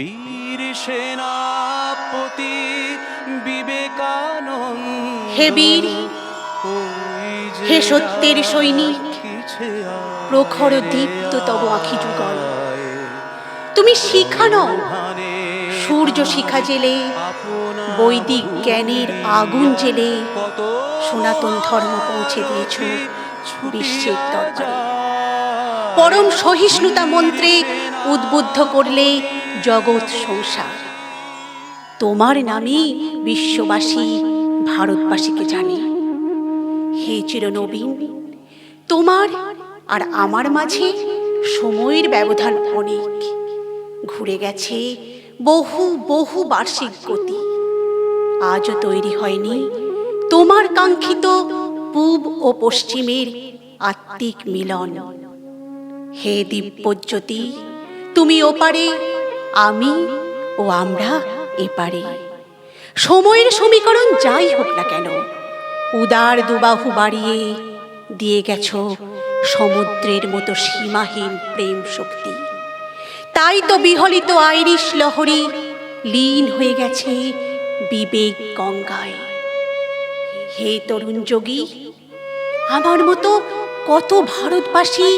বীর সেনাপতি বিবেকানন্দ হে বীর হে সত্যের সৈনিক প্রখর দীপ্ত তব আখি যুগল তুমি শিখা নও। সূর্য শিখা জেলে বৈদিক জ্ঞানের আগুন জেলে সনাতন ধর্ম পৌঁছে দিয়েছ বিশ্বের দরবারে। পরম সহিষ্ণুতা মন্ত্রে উদ্বুদ্ধ করলে জগৎ সংসার। তোমার নামে বিশ্ববাসী ভারতবাসীকে জানে। হে চিরনবীন, তোমার আর আমার মাঝে সময়ের ব্যবধান অনেক। ঘুরে গেছে বহু বহু বার্ষিক গতি। আজও তৈরি হয়নি তোমার কাঙ্ক্ষিত পূব ও পশ্চিমের আত্মিক মিলন। হে দিব্যজ্যোতি, তুমি ওপারে আমি ও আমরা এপারে। সময়ের সমীকরণ যাই হোক না কেন, উদার দুবাহু বাড়িয়ে দিয়ে গেছ সমুদ্রের মতো সীমাহীন প্রেম শক্তি। তাই তো বিহলিত আইরিশ লহরী লীন হয়ে গেছে বিবেক গঙ্গায়। হে তরুণ যোগী, আমার মতো কত ভারতবাসী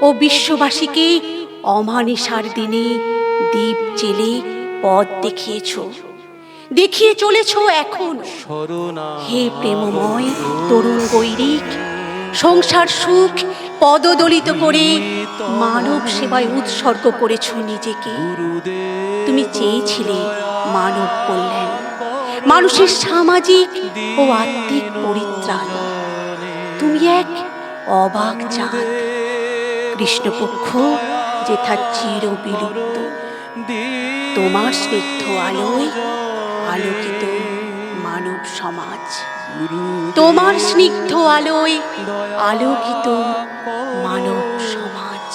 ও বিশ্ববাসীকে অমানিসার দিনে দ্বীপ জেলে পথ দেখিয়েছ। দেখিয়ে চলেছ এখন। হে প্রেমময় তরুণ গৈরিক, সংসার সুখ পদদলিত করে মানব সেবায় উৎসর্গ করেছ নিজেকে। তুমি চেয়েছিলে মানব কল্যাণ, মানুষের সামাজিক ও আত্মিক পরিত্রাণ। তুমি এক অবাক চাঁদ কৃষ্ণপক্ষ, যেথা চির বিলুপ্ত তোমার স্নিগ্ধ আলোয় আলোকিত মানব সমাজ। তোমার স্নিগ্ধ আলোয় আলোকিত মানব সমাজ।